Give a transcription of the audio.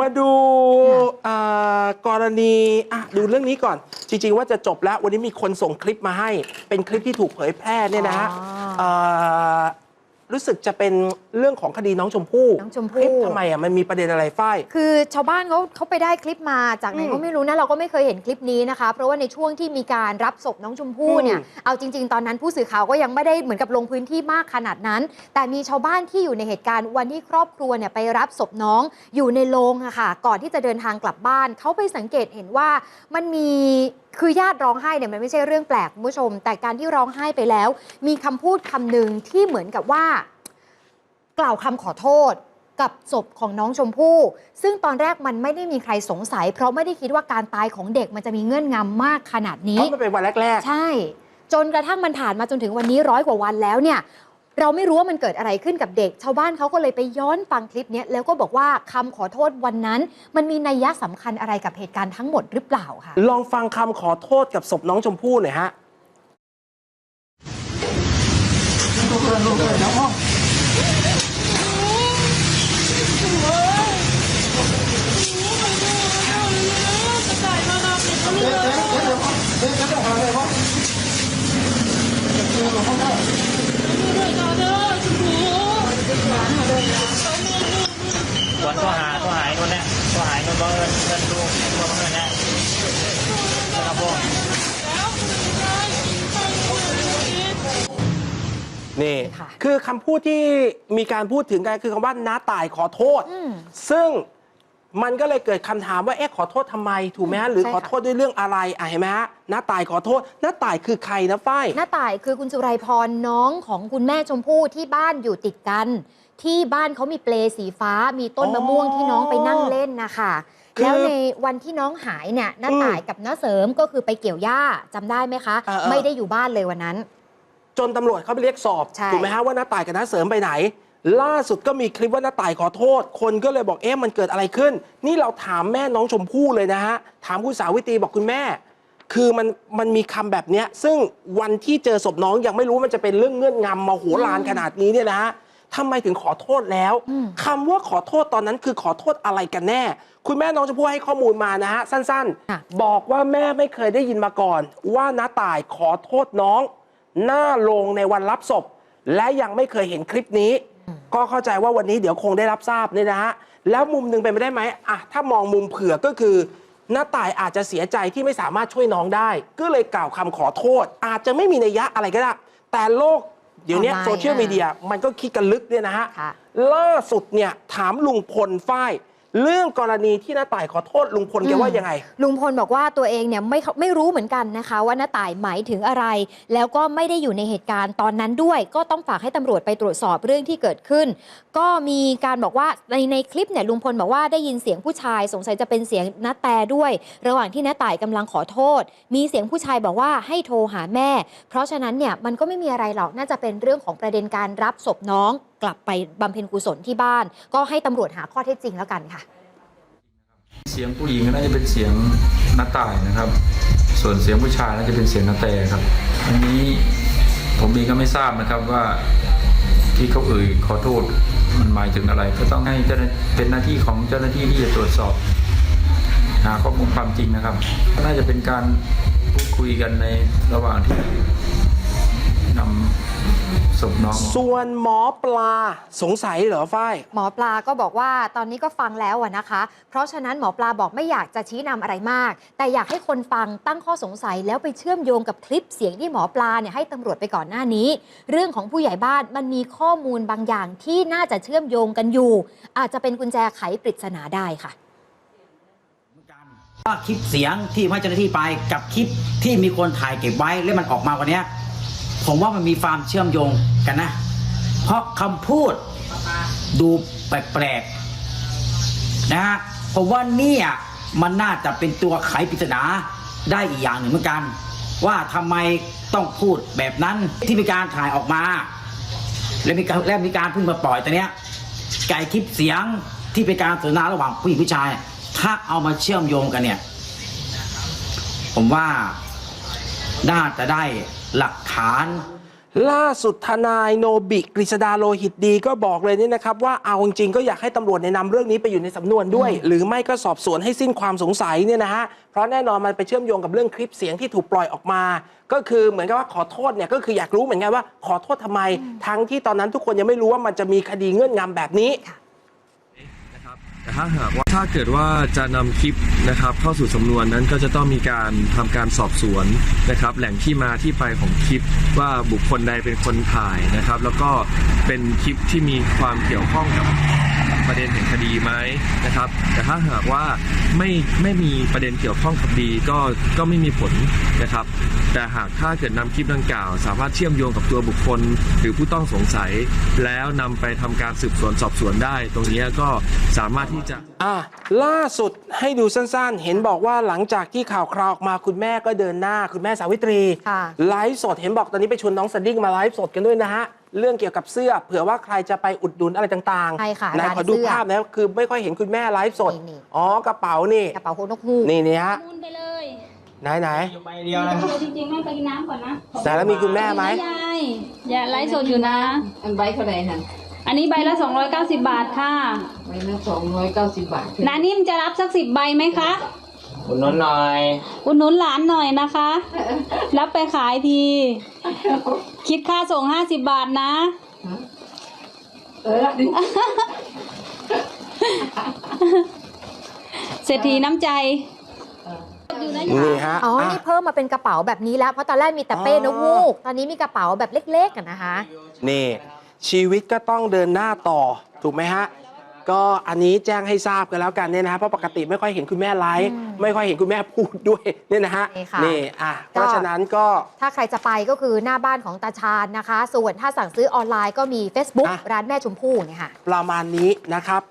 มาดูอ่ากรณีอะดูเรื่องนี้ก่อน จริง ๆ ว่าจะจบแล้ววันนี้มีคนส่งคลิปมาให้ เป็นคลิปที่ถูกเผยแพร่เนี่ยนะฮะอ๋อ เอ่อ รู้สึกจะเป็นเรื่องของคดีน้องชมพู่น้องชมพู่ คลิปทำไมอะมันมีประเด็นอะไรฝ้าย คือชาวบ้านเขาเขาไปได้คลิปมาจากไหนอืมก็ไม่รู้นะเราก็ไม่เคยเห็นคลิปนี้นะคะ เพราะว่าในช่วงที่มีการรับศพน้องชมพู่เนี่ยอืมเอาจริง ๆ ตอนนั้นผู้สื่อข่าวก็ยังไม่ได้เหมือนกับลงพื้นที่มากขนาดนั้น แต่มีชาวบ้านที่อยู่ในเหตุการณ์วันที่ครอบครัวเนี่ยไปรับศพน้องอยู่ในโรงอะค่ะ ก่อนที่จะเดินทางกลับบ้านเขาไปสังเกตเห็นว่ามันมี คือญาติร้องไห้เนี่ยมันไม่ใช่เรื่องแปลกคุณผู้ชม แต่การที่ร้องไห้ไปแล้ว มีคำพูดคำหนึ่งที่เหมือนกับว่า กล่าวคำขอโทษ กับศพของน้องชมพู่ ซึ่งตอนแรกมันไม่ได้มีใครสงสัย เพราะไม่ได้คิดว่าการตายของเด็กมันจะมีเงื่อนงำมากขนาดเพนี้ ราะมันเป็นวันแรก ใช่ จนกระทั่งมันผ่านมาจนถึงวันนี้ร้อยกว่าวันแล้วเนี่ย เราไม่รู้ว่ามันเกิดอะไรขึ้นกับเด็ก ชาวบ้านเขาก็เลยไปย้อนฟังคลิปนี้แล้วก็บอกว่าคำขอโทษวันนั้น มันมีนัยยะสำคัญอะไรกับเหตุการณ์ทั้งหมดหรือเปล่าคะลองฟังคำขอโทษกับศพน้องชมพู่หน่อยฮะวัน นี่ค่ะคือคำพูดที่มีการพูดถึงกันคือคำว่าน้าตายขอโทษ อืม ซึ่งมันก็เลยเกิดคำถามว่าเอ๊ะขอโทษทำไมถูกไหมฮะหรือใช่ขอค่ะโทษด้วยเรื่องอะไรอะเห็นไหมฮะน้าตายขอโทษน้าตายคือใครนะฝ้าย หน้าต่ายคือคุณสุไรพรน้องของคุณแม่ชมพู่ที่บ้านอยู่ติดกัน ที่บ้านเขามีเปลสีฟ้ามีต้นอ๋อมะม่วงที่น้องไปนั่งเล่นนะคะคือแล้วในวันที่น้องหายเนี่ยหน้าต่ายกับน้าเสริมก็คือไปเกี่ยวหญ้าจำได้ไหมคะ เออเออ ไม่ได้อยู่บ้านเลยวันนั้น จนตำรวจเขาไปเรียกสอบใช่ ถูกไหมฮะว่าน้าตายกับน้าเสริมไปไหน ล่าสุดก็มีคลิปว่าน้าตายขอโทษ คนก็เลยบอกเอ๊ะมันเกิดอะไรขึ้น นี่เราถามแม่น้องชมพู่เลยนะฮะถามคุณสาวิตรีบอกคุณแม่ คือมันมันมีคำแบบเนี้ยซึ่งวันที่เจอศพน้องยังไม่รู้มันจะเป็นเรื่องเงื่อนงำมาโหฬารขนาดนี้เนี่ยนะฮะทำไมถึงขอโทษแล้วอืมคำว่าขอโทษตอนนั้นคือขอโทษอะไรกันแน่ คุณแม่น้องชมพู่ให้ข้อมูลมานะฮะสั้นค่ะ ๆ บอกว่าแม่ไม่เคยได้ยินมาก่อน ว่าน้าตายขอโทษน้อง หน้าโรงในวันรับศพ และยังไม่เคยเห็นคลิปนี้ ก็เข้าใจว่าวันนี้เดี๋ยวคงได้รับทราบเนี่ยนะฮะแล้วมุมหนึ่งเป็นไปได้ไหมอะถ้ามองมุมเผื่อก็คือน้าตายอาจจะเสียใจที่ไม่สามารถช่วยน้องได้ ก็เลยกล่าวคำขอโทษ อาจจะไม่มีนัยยะอะไรก็ได้ แต่โลกเดี๋ยวนี้ออนไลน์โซเชียลอะมีเดียมันก็คิดกันลึกเนี่ยนะฮะค่ะล่าสุดเนี่ยถามลุงพลฝ้าย เรื่องกรณีที่น้าต่ายขอโทษลุงพลแกว่ายังไง ลุงพลบอกว่าตัวเองเนี่ยไม่เข้าไม่รู้เหมือนกันนะคะ ว่าน้าต่ายหมายถึงอะไร แล้วก็ไม่ได้อยู่ในเหตุการณ์ตอนนั้นด้วย ก็ต้องฝากให้ตำรวจไปตรวจสอบเรื่องที่เกิดขึ้น ก็มีการบอกว่าในในคลิปเนี่ยลุงพลบอกว่าได้ยินเสียงผู้ชาย สงสัยจะเป็นเสียงน้าแต่ด้วย ระหว่างที่น้าต่ายกำลังขอโทษ มีเสียงผู้ชายบอกว่าให้โทรหาแม่ เพราะฉะนั้นเนี่ยมันก็ไม่มีอะไรหรอกน่าจะเป็นเรื่องของประเด็นการรับศพน้อง กลับไปบำเพ็ญกุศลที่บ้าน ก็ให้ตำรวจหาข้อเท็จจริงแล้วกันค่ะ เสียงผู้หญิงน่าจะเป็นเสียงน้าต่ายนะครับ ส่วนเสียงผู้ชายน่าจะเป็นเสียงนาแต่ครับ อันนี้ผมเองก็ไม่ทราบนะครับว่าที่เขาเอ่ยขอโทษมันหมายถึงอะไร ก็ต้องให้เจ้าหน้าเป็นหน้าที่ของเจ้าหน้าที่ที่จะตรวจสอบ หาข้อมูลความจริงนะครับ น่าจะเป็นการพูดคุยกันในระหว่างที่นำ ศพน้อง ส่วนหมอปลาสงสัยเหรอฝ้าย หมอปลาก็บอกว่าตอนนี้ก็ฟังแล้วอะนะคะ เพราะฉะนั้นหมอปลาบอกไม่อยากจะชี้นำอะไรมาก แต่อยากให้คนฟังตั้งข้อสงสัยแล้วไปเชื่อมโยงกับคลิปเสียงที่หมอปลาเนี่ยให้ตำรวจไปก่อนหน้านี้ เรื่องของผู้ใหญ่บ้านมันมีข้อมูลบางอย่างที่น่าจะเชื่อมโยงกันอยู่ อาจจะเป็นกุญแจไขปริศนาได้ค่ะว่าคลิปเสียงที่ให้เจ้าหน้าที่ไปกับคลิปที่มีคนถ่ายเก็บไว้แล้วมันออกมาวันเนี้ย ผมว่ามันมีความเชื่อมโยงกันนะ เพราะคำพูดดูแปลกๆนะฮะผมว่าเนี่ยมันน่าจะเป็นตัวไขปริศนาได้อีกอย่างหนึ่งเหมือนกัน ว่าทำไมต้องพูดแบบนั้นที่มีการถ่ายออกมา และมีการและมีการเพิ่งมาปล่อยตัวเนี้ยไก่คลิปเสียงที่เป็นการสนทนาระหว่างผู้หญิงผู้ชาย ถ้าเอามาเชื่อมโยงกันเนี่ย ผมว่าน่าจะได้หลัก ฐาน ล่าสุดทนายโนบิกฤษดาโลหิตดีก็บอกเลยเนี่ยนะครับ ว่าเอาจริงๆก็อยากให้ตำรวจในะนำเรื่องนี้ไปอยู่ในสำนวนด้วย หรือไม่ก็สอบสวนให้สิ้นความสงสัยเนี่ยนะฮะเพราะแน่นอนมันไปเชื่อมโยงกับเรื่องคลิปเสียงที่ถูกปล่อยออกมา ก็คือเหมือนกับว่าขอโทษเนี่ยก็คืออยากรู้เหมือนกันว่าขอโทษทำไม ทั้งที่ตอนนั้นทุกคนยังไม่รู้ว่ามันจะมีคดีเงื่อนงำแบบนี้นะครับ แต่ถ้าหากว่าถ้าเกิดว่าจะนำคลิปนะครับเข้าสู่สำนวนนั้นก็จะต้องมีการทำการสอบสวนนะครับ แหล่งที่มาที่ไปของคลิปว่าบุคคลใดเป็นคนถ่ายนะครับ แล้วก็เป็นคลิปที่มีความเกี่ยวข้องกับประเด็นแห่งคดีไหมนะครับ แต่ถ้าหากว่าไม่ไม่มีประเด็นเกี่ยวข้องกับคดีก็ก็ไม่มีผลนะครับ แต่หากถ้าเกิดนำคลิปดังกล่าว สามารถเชื่อมโยงกับตัวบุคคล หรือผู้ต้องสงสัย แล้วนำไปทำการสืบสวนสอบสวนได้ ตรงนี้ก็สามารถที่จะ อะล่าสุดให้ดูสั้นๆ เห็นบอกว่าหลังจากที่ข่าวคราวออกมาคุณแม่ก็เดินหน้า คุณแม่สาวิตรีค่ะ ไลฟ์สดเห็นบอกตอนนี้ไปชวนน้องสดิ้งมาไลฟ์สดกันด้วยนะฮะ เรื่องเกี่ยวกับเสื้อเผื่อว่าใครจะไปอุดหนุนอะไรต่างๆใช่ค่ะไหนร้านขอดูเสื้อภาพนะคือไม่ค่อยเห็นคุณแม่ไลฟ์สด นี่ๆ อ๋อกระเป๋านี่ กระเป๋าโคนกฮูกนี่นี่ฮะมูนไปเลยไหนไหนอยู่ใบเดียวนะเดี๋ยวจริงๆแม่ไปกินน้ำก่อนนะแต่แล้วมีคุณแม่ไหมยายอย่าไลฟ์สดอยู่นะอันใบเท่าไหร่คะ อันนี้ใบละ 290 บาทค่ะ ใบละสองร้อยเก้าสิบบาทนานิ่มจะรับสักสิบใบไหมคะอุดหนุนหน่อยอุดหนุนหลานหน่อยนะคะ รับไปขายที คิดค่าส่ง 50 บาทนะ เออดิเศรษฐีน้ำใจ นี่ฮะอ๋ออะนี่เพิ่มมาเป็นกระเป๋าแบบนี้แล้ว เพราะตอนแรกมีแต่เป้อ๋อนกฮูก ตอนนี้มีกระเป๋าแบบเล็กๆอะนะคะ นี่ ชีวิตก็ต้องเดินหน้าต่อถูกไหมฮะก็อันนี้แจ้งให้ทราบกันแล้วกันเนี่ยนะฮะเพราะปกติไม่ค่อยเห็นคุณแม่ไลฟ์ไม่ค่อยเห็นคุณแม่พูดด้วยเนี่ยนะฮะนี่ค่ะ นี่อะเพราะฉะนั้นก็ ถ้าใครจะไปก็คือหน้าบ้านของตาชาญนะคะ ส่วนถ้าสั่งซื้อออนไลน์ก็มี Facebook อะ ร้านแม่ชมพู่เนี่ยค่ะ ประมาณนี้นะครับ